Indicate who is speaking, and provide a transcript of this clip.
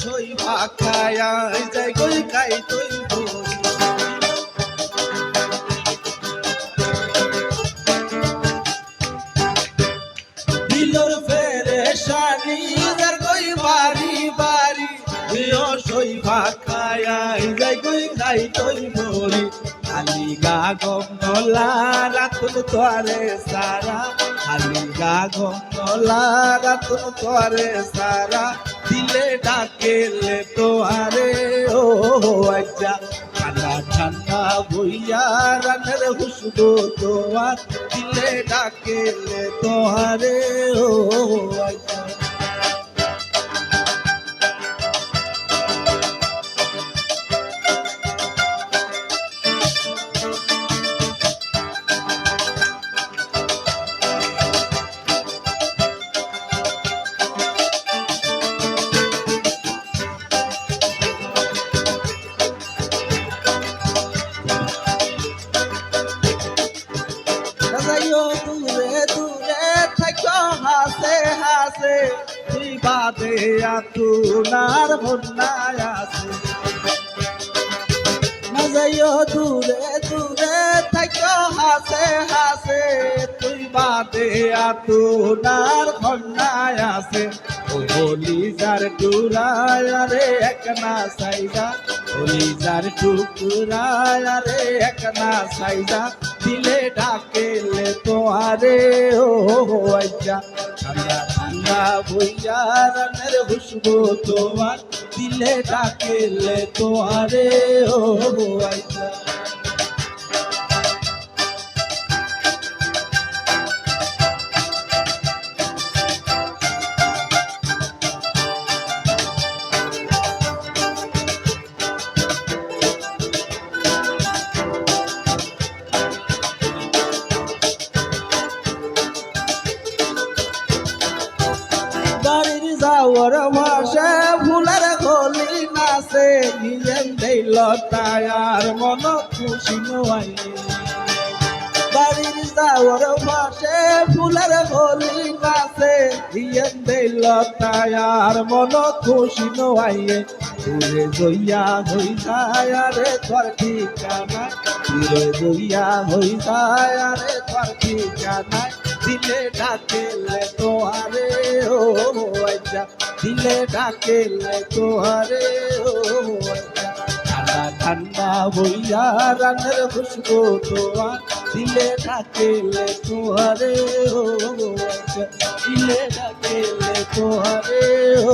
Speaker 1: সই ভাখায় যাই গই খাই তৈ ভরি দিলর ফেরে শানি যার গই বাড়ি বাড়ি। প্রিয় সই ভাখায় যাই গই খাই তৈ ভরি খালি গা গম নলা, রাতুল তোয়ারে সারা। খালি গা গম নলা, রাতুল তোয়ারে সারা। দিলে ডাকেলে তোয়ারে ও আচ্ছা। ঠান্ডা ঠান্ডা বইয়া রানের হুসবো তোমার দিলে ডাকেলে তোয়ারে ও আচ্ছা। বাদে আতুনার বন্যায় আছে। যাইও দূরে দূরে থাকো হাসে হাসে। তুই বাদে আতুনার বন্যায় আছে। ও বলি যার টুরায় রে এক না সাইদা বলি যার টুকুরায় রে এক না সাইদা দিলে ডাকেলে তোয়ারে ও আচ্ছা ঠান্ডা ঠান্ডা বইয়া রানের হুসবো তোমার দিলে ডাকেলে তোমারে ও আচ্ছা যাওয়ার ভাষা ফুলের গলি নাচে নিজের দিল তায়ার মন খুশি নয়। বাড়ির যাওয়ার ভাষে ফুলের গলি নাচে নিজের দিল তায়ার মন খুশি নয়। দূরে জইয়া হই যায় রে তোর ঠিকানা? দূরে জইয়া হই তোর ঠিকানা? দিলে ডাকেলে তোহারে ও দিলে ডাকেলে তোহারে ঠান্ডা ঠান্ডা বইয়া রানের খুশবো তোমার দিলে ডাকেলে তোহারে ছিলে ডাকেলে তোহারে, ও